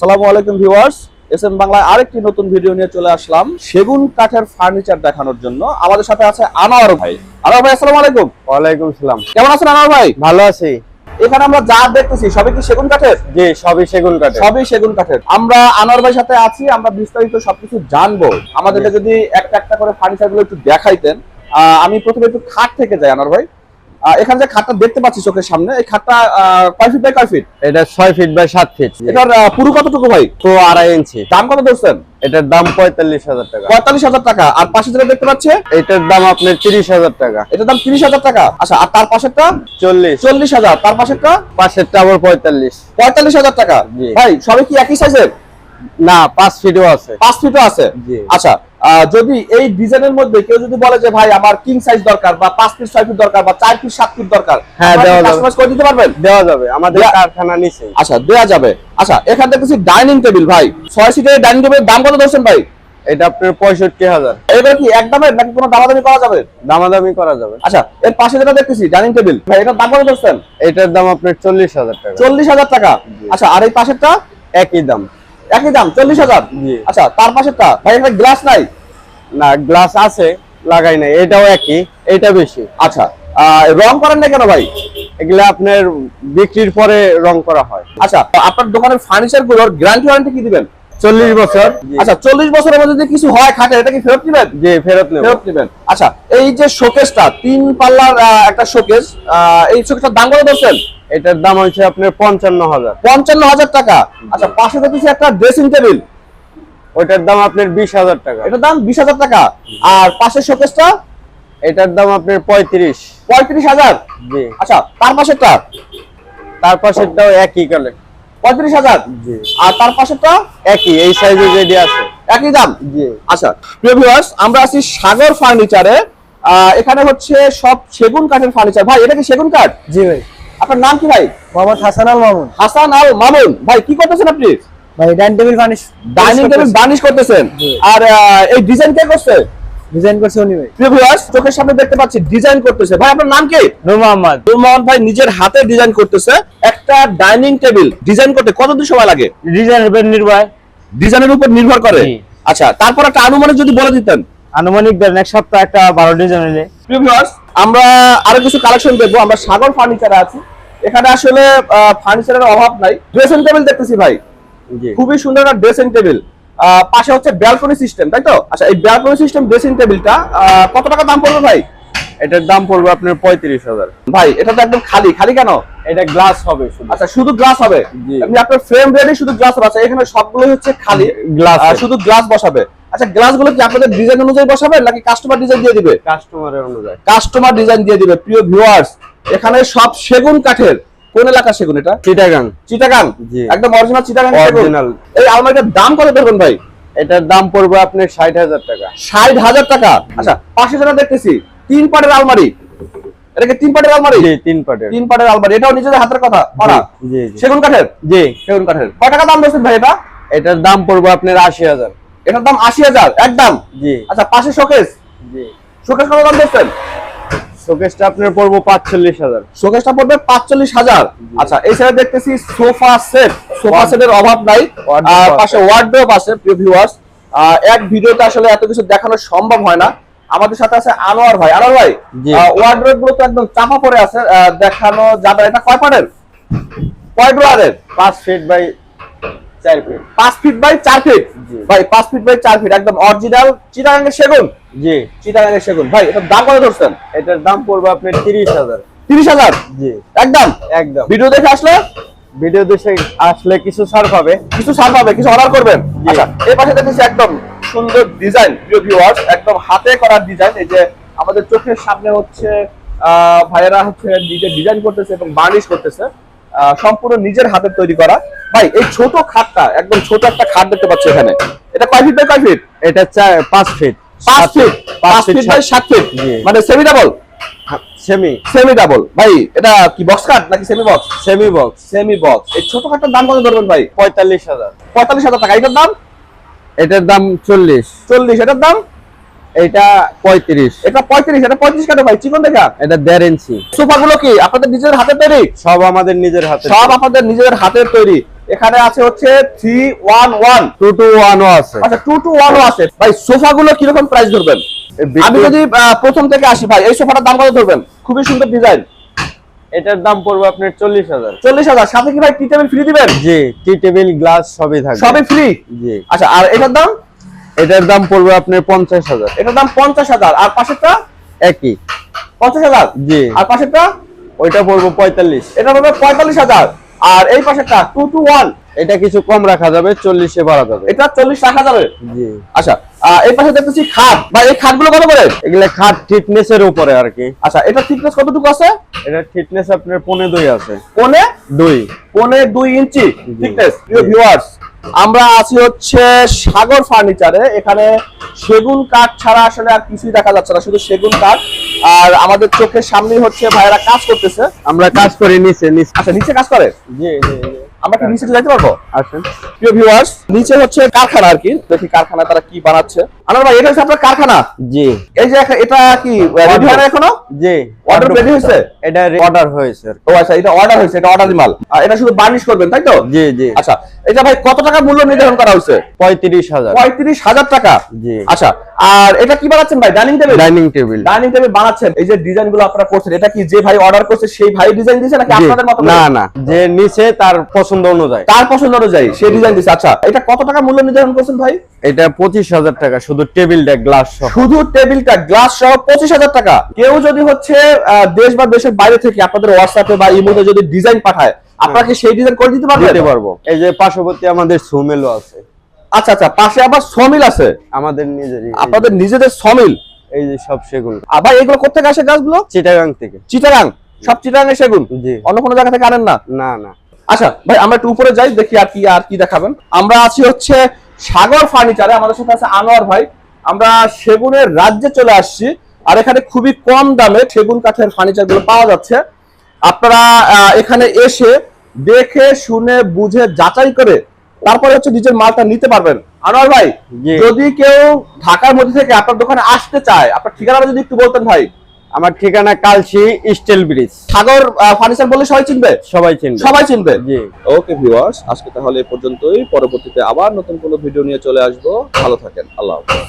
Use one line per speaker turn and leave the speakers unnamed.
আসসালামু আলাইকুম viewers S M বাংলায় আরেকটি নতুন ভিডিও নিয়ে চলে আসলাম সেগুন কাঠের ফার্নিচার দেখানোর জন্য। আমাদের সাথে আছে আনোয়ার ভাই। আনোয়ার ভাই আসসালামু আলাইকুম।
ওয়ালাইকুম সালাম।
কেমন আছেন আনোয়ার ভাই?
ভালো আছি।
এখানে আমরা যা দেখতেছি সবই কি সেগুন কাঠের?
জি সবই সেগুন কাঠে
সবই সেগুন কাঠের। আমরা আনোয়ার ভাই সাথে আছি আমরা বিস্তারিত সবকিছু জানব। আমাদেরকে যদি একটা একটা করে ফার্নিচারগুলো একটু দেখাইতেন আহ, আমি প্রথমে একটু খাট থেকে যাই আনোয়ার ভাই। এখানে যে খাটটা দেখতে পাচ্ছি চোখের সামনে এই খাটটা কয় ফিট বাই কয় ফিট
এটা ছয় ফিট বাই সাত ফিট
এটার পুরো কতটুকু ভাই?
তো আড়াই ইঞ্চি।
দাম কত ধরছেন?
এটার দাম পঁয়তাল্লিশ হাজার টাকা।
পঁয়তাল্লিশ হাজার টাকা। আর পাশে যেটা দেখতে পাচ্ছে
এটার দাম আপনার তিরিশ হাজার টাকা।
এটার দাম তিরিশ হাজার টাকা। আচ্ছা আর তার পাশেরটা?
চল্লিশ।
চল্লিশ হাজার। তার পাশেরটা?
পাশেরটা আবার পঁয়তাল্লিশ।
পঁয়তাল্লিশ হাজার টাকা।
জি।
ভাই সবই কি একই সাইজের
না পাঁচ ফিটও আছে।
পাঁচ ফিটও আছে? আচ্ছা যদি এই ডিজাইনের মধ্যে কেউ যদি বলে যে ভাই আমার কিং সাইজ দরকার বা পাঁচ ফিট ছয় ফিট দরকার বা চার ফিট সাত ফিট দরকার
হ্যাঁ, দেওয়া যাবে।
করে দিতে পারবেন?
দেওয়া যাবে। আমাদের কারখানা নিচে।
আচ্ছা দেওয়া যাবে। আচ্ছা এখানে দেখতেছি ডাইনিং টেবিল ভাই। ছয় সিটের ডাইনিং টেবিলের দাম কত ধরছেন ভাই?
এটা আপনার পঁয়ষট্টি হাজার।
এবার কি এক দামের নাকি কোনো দামাদামি করা যাবে?
দামাদামি করা যাবে।
আচ্ছা এর পাশে যেটা দেখতেছি ডাইনিং টেবিল ভাই এটার দাম কত ধরছেন?
এটার দাম আপনার চল্লিশ হাজার টাকা।
চল্লিশ হাজার টাকা। আচ্ছা আর এই পাশেরটা?
একই দাম।
একই দাম চল্লিশ হাজার। আচ্ছা তার পাশেরটা ভাই এখানে গ্লাস নাই?
না গ্লাস আছে লাগাই নাই এটাও একই এটা বেশি।
আচ্ছা রং করেন না কেন ভাই?
এগুলা আপনার বিক্রির পরে রং করা হয়।
আচ্ছা আপনার দোকানের ফার্নিচারগুলোর গ্যারান্টি ওয়ারেন্টি কি দিবেন?
চল্লিশ বছর।
আচ্ছা চল্লিশ বছরের মধ্যে যদি কিছু হয় খাটে এটা কি ফেরত দিবেন
জি ফেরত
ফেরত দিবেন আচ্ছা এই যে শোকেসটা তিন পাল্লার একটা শোকেস এই শোকেসটার দাম কত ধরছেন
এটার দাম হচ্ছে আপনার পঞ্চান্ন হাজার।
পঞ্চান্ন হাজার টাকা। আচ্ছা পাশে দেখতেছি একটা ড্রেসিং টেবিল।
ওইটার দাম আপনার বিশ হাজার টাকা।
এটার দাম বিশ হাজার টাকা। আর পাশের শোকেসটা?
এটার দাম আপনার পঁয়ত্রিশ।
পঁয়ত্রিশ হাজার?
জি।
আচ্ছা তার পাশেরটা?
তার পাশেরটাও একই কালে
পঁয়ত্রিশ হাজার?
জি।
আর তার পাশেরটা?
একই এই সাইজে যেটি আছে।
একই দাম?
জি।
আচ্ছা প্রিয় ভিউয়ার্স আমরা আছি সাগর ফার্নিচারে এখানে হচ্ছে সব সেগুন কাঠের ফার্নিচার ভাই এটা কি সেগুন কাঠ?
জি ভাই।
আপনার নাম কি ভাই?
মোহাম্মদ হাসান আল মামুন।
হাসান আল মামুন। ভাই কি করতেছেন আপনি?
ভাই dining table furnish
dining table varnish করতেছেন। আর এই ডিজাইন কে করছে?
ডিজাইন করছে উনি ভাই।
প্রিয় ভিউয়ার্স চোখের সামনে দেখতে পাচ্ছি ডিজাইন করতেছে। ভাই আপনার নাম কি?
নূর মোহাম্মদ।
নূর মোহাম্মদ ভাই নিজের হাতে ডিজাইন করতেছে। একটা ডাইনিং টেবিল ডিজাইন করতে কত কতদিন সময় লাগে?
ডিজাইন নির্ভর।
ডিজাইনের উপর নির্ভর করে? আচ্ছা তারপর একটা আনুমানিক যদি বলে দিতেন।
আনুমানিক দেন এক সপ্তাহ একটা বারো ডিজাইন
viewers, আমরা আরও কিছু কালেকশন দেখব। আমরা সাগর ফার্নিচারে আছি। এখানে আসলে ফার্নিচারের অভাব নাই। ড্রেসিং টেবিল দেখতেছি ভাই। খুবই সুন্দর একটা ড্রেসিং টেবিল পাশে হচ্ছে ব্যালকনি সিস্টেম তাই তো? আচ্ছা এই ব্যালকনি সিস্টেম ড্রেসিং টেবিলটা কত টাকা দাম পড়বে ভাই?
এটার দাম পড়বে আপনার পঁয়ত্রিশ হাজার।
ভাই এটা তো একদম খালি। খালি কেন?
এটা গ্লাস হবে
আচ্ছা শুধু গ্লাস হবে। আপনার ফ্রেম রেডি শুধু গ্লাস হবে। আচ্ছা এখানে সবগুলো হচ্ছে খালি।
গ্লাস
শুধু গ্লাস বসাবে। আচ্ছা গ্লাসগুলো কি আপনাদের ডিজাইন অনুযায়ী বসাবেন নাকি কাস্টমার ডিজাইন দিয়ে দিবে?
কাস্টমারের অনুযায়ী।
কাস্টমার ডিজাইন দিয়ে দিবে প্রিয় ভিউয়ার্স এখানে সব সেগুন কাঠের। কোন এলাকা সেগুন এটা?
চিটাগাং।
চিটাগাং?
জি।
একদম অরিজিনাল চিটাগাং
Original।
এই আলমারিটার দাম কত দেখুন ভাই?
এটার দাম পড়বে আপনার ষাট হাজার টাকা।
ষাট হাজার টাকা। আচ্ছা পাশে যেটা দেখতেছি। তিন পাটের আলমারি। এটা কি তিন পাটের আলমারি?
জি তিন পাটের।
তিন পাটের আলমারি। এটাও নিজেদের হাতের কথা। করা।
জি জি।
সেগুন কাঠের?
জি
সেগুন কাঠের। কয় টাকা দাম দিয়েছেন ভাই এটা?
এটার দাম পড়বে আপনার আশি হাজার।
এটার দাম আশি হাজার একদম?
জি।
আচ্ছা পাশে শোকেস?
জি।
শোকেস কত দাম দিচ্ছেন?
শোকেসটা আপনার পড়ব পাঁচচল্লিশ হাজার।
শোকেসটা পড়বে পাঁচচল্লিশ হাজার? আচ্ছা সাইডে দেখতেছি সোফা সেট। সোফা সেটের অভাব নাই। আর। পাশে ওয়ার্ড্রোব আছে প্রিয় ভিউয়ার্স এক ভিডিওতে আসলে এত কিছু দেখানো সম্ভব হয় না। আমাদের সাথে আছে আনোয়ার ভাই। আনোয়ার ভাই। ওয়ার্ড্রোবগুলো তো একদম চাপা পড়ে আছে দেখানো যাবে এটা কয় পাটের? কয় ড্রয়ারের
পাঁচ ফিট বাই
পাঁচ ফিট বাই চার ফিট ভাই পাঁচ ফিট বাই চার ফিট একদম অরিজিনাল চিটাগাঙ্গের সেগুন?
জি।
চিটাগাঙ্গের সেগুন। ভাই এটার দাম কত ধরছেন?
এটার দাম পড়বে আপনার তিরিশ হাজার।
তিরিশ হাজার?
জি।
একদম?
একদম।
ভিডিও দেখে আসলে?
ভিডিও দেশে আসলে কিছু ছাড় পাবে।
কিছু ছাড় পাবে কিছু অর্ডার করবেন? আচ্ছা এই পাশে দেখতেছি একদম সুন্দর ডিজাইন প্রিয় ভিউয়ার্স একদম হাতে করা ডিজাইন এই যে আমাদের চোখের সামনে হচ্ছে আহ, ভাইয়েরা হচ্ছে নিজে ডিজাইন করতেছে এবং বার্নিশ করতেছে। আহ, সম্পূর্ণ নিজের হাতে তৈরি করা। ভাই এই ছোট খাটটা একদম ছোট একটা খাট দেখতে পাচ্ছি এখানে। এটা কয় ফিট বাই কয় ফিট
এটা পাঁচ ফিট
পাঁচ ফিট পাঁচ ফিট বাই সাত। ফিট মানে semi double
semi
semi double ভাই এটা কি বক্স কাট নাকি semi box
semi box
semi box এই ছোট খাটটার দাম কত ধরবেন ভাই?
পঁয়তাল্লিশ হাজার।
পঁয়তাল্লিশ হাজার টাকা। এটার দাম?
এটার দাম চল্লিশ।
চল্লিশ। এটার দাম?
এটা পঁয়ত্রিশ।
এটা পঁয়ত্রিশ এটা পঁয়ত্রিশ কাটে ভাই চিকন দেখা?
এটা দেড় ইঞ্চি।
সোফা গুলো কি? আপনাদের নিজের হাতে তৈরি?
সব আমাদের নিজের হাতে
সব আপনাদের নিজেদের হাতে তৈরি। এখানে আছে হচ্ছে three one one
two two ওয়ানও আছে।
আচ্ছা টু টু ওয়ানও আছে। ভাই সোফা গুলো কীরকম প্রাইস ধরবেন? আমি যদি আহ, প্রথম থেকে আসি ভাই এই সোফাটার দাম কত ধরবেন? খুবই সুন্দর ডিজাইন
এটার দাম পড়বে আপনার চল্লিশ হাজার।
চল্লিশ হাজার। সাথে কি ভাই টি টেবিল ফ্রি দিবেন?
জি টি টেবিল গ্লাস সবই থাকবে।
সবই ফ্রি
জি।
আচ্ছা আর এটার দাম?
এটার দাম পড়বে আপনার পঞ্চাশ হাজার।
এটার দাম পঞ্চাশ হাজার। আর পাশেরটা?
একই।
পঞ্চাশ হাজার?
জি।
আর পাশেরটা?
ওইটা পড়বে পঁয়তাল্লিশ।
এটা পড়বে পঁয়তাল্লিশ হাজার। আর এই পাশেরটা টু টু ওয়ান
এটা কিছু কম রাখা যাবে চল্লিশে বাড়া যাবে।
এটা চল্লিশ রাখা যাবে?
জি।
আচ্ছা এই পাশে দেখতেছি খাট। বা এই খাটগুলো কত করে?
এগুলো খাট ফিটনেসের উপরে আর কি।
আচ্ছা এটা ফিটনেস কতটুকু আছে?
এটা ফিটনেস আপনার পনে দুই আছে।
পনে?
দুই।
পনে দুই ইঞ্চি। ফিটনেস প্রিয় ভিউয়ার্স আমরা আছি হচ্ছে সাগর ফার্নিচারে। এখানে সেগুন কাঠ ছাড়া আসলে আর কিছুই দেখা যাচ্ছে না শুধু সেগুন কাঠ। আর আমাদের চোখের সামনে হচ্ছে ভাইয়েরা কাজ করতেছে।
আমরা কাজ করি নিচে নিচে।
আচ্ছা নিচে কাজ করে?
জি জি জি।
আমরা কি নিচে যাইতে পারব?
আসেন।
প্রিয় ভিউয়ার্স নিচে হচ্ছে কারখানা আর কি। দেখি কারখানা তারা কি বানাচ্ছে। আনার ভাই এটা হচ্ছে আপনার কারখানা?
জি।
এই যে এটা কি রেডি হয় এখনও?
জি।
Order ready হয়েছে?
এটা অর্ডার হয়েছে
ও আচ্ছা এটা অর্ডার হয়েছে এটা অর্ডারি মাল। আর এটা শুধু বার্নিশ করবেন তাই তো?
জি জি।
আচ্ছা এটা ভাই কত টাকা মূল্য নির্ধারণ করা হয়েছে?
পঁয়ত্রিশ হাজার।
পঁয়ত্রিশ হাজার টাকা।
জি।
আচ্ছা আর এটা কি বানাচ্ছেন ভাই? Dining table
dining table
dining table বানাচ্ছেন। এই যে ডিজাইনগুলো আপনারা করছেন এটা কি যে ভাই অর্ডার করছে সেই ভাই ডিজাইন দিয়েছে নাকি আপনাদের মতো
না না। যে নিচে তার পছন্দ অনুযায়ী।
তার পছন্দ অনুযায়ী সেই ডিজাইন দিয়েছে আচ্ছা এটা কত টাকা মূল্য নির্ধারণ করছেন ভাই?
এটা পঁচিশ হাজার টাকা শুধু টেবিলটা গ্লাস সহ।
শুধু টেবিলটা গ্লাস সহ পঁচিশ হাজার টাকা। কেউ যদি হচ্ছে দেশ বা দেশের বাইরে থেকে আপনাদের হোয়াটসঅ্যাপে বা ইমোতে যদি ডিজাইন পাঠায় আপনাকে সেই ডিজাইন করে দিতে পারবেন?
দিতে পারব। এই যে পার্শ্ববর্তী আমাদের সুমেলও আছে।
আচ্ছা আচ্ছা পাশে আবার সমিল আছে।
আমাদের নিজেরই।
আপনাদের নিজেদের সমিল।
এই যে সব সেগুন।
ভাই এগুলো কোথেকে আসে গাছগুলো?
চিটাগাং থেকে।
চিটাগাং। সব চিটাগাং সেগুন?
জি।
অন্য কোনো জায়গা থেকে আনেন না?
না না।
আচ্ছা ভাই আমরা একটু উপরে যাই দেখি আর কি আর কি দেখাবেন। আমরা আছি হচ্ছে সাগর ফার্নিচারে আমাদের সাথে আছে আনোয়ার ভাই। আমরা সেগুনের রাজ্যে চলে আসছি আর এখানে খুবই কম দামে সেগুন কাঠের ফার্নিচারগুলো পাওয়া যাচ্ছে। আপনারা এখানে এসে দেখে শুনে বুঝে যাচাই করে তারপরে হচ্ছে নিজের মালটা নিতে পারবেন। আনোয়ার ভাই যদি কেউ ঢাকার মধ্যে থেকে আপনার দোকানে আসতে চায় আপনার ঠিকানাটা যদি একটু বলতেন ভাই।
আমার ঠিকানা Kalshi steel bridge.
Sagar furniture বলে সবাই চিনবে?
সবাই চিনবে।
সবাই চিনবে?
জি।
ওকে ভিউয়ার্স আজকে তাহলে এই পর্যন্তই। পরবর্তীতে আবার নতুন কোনো ভিডিও নিয়ে চলে আসব। ভালো থাকেন। আল্লাহ হাফেজ।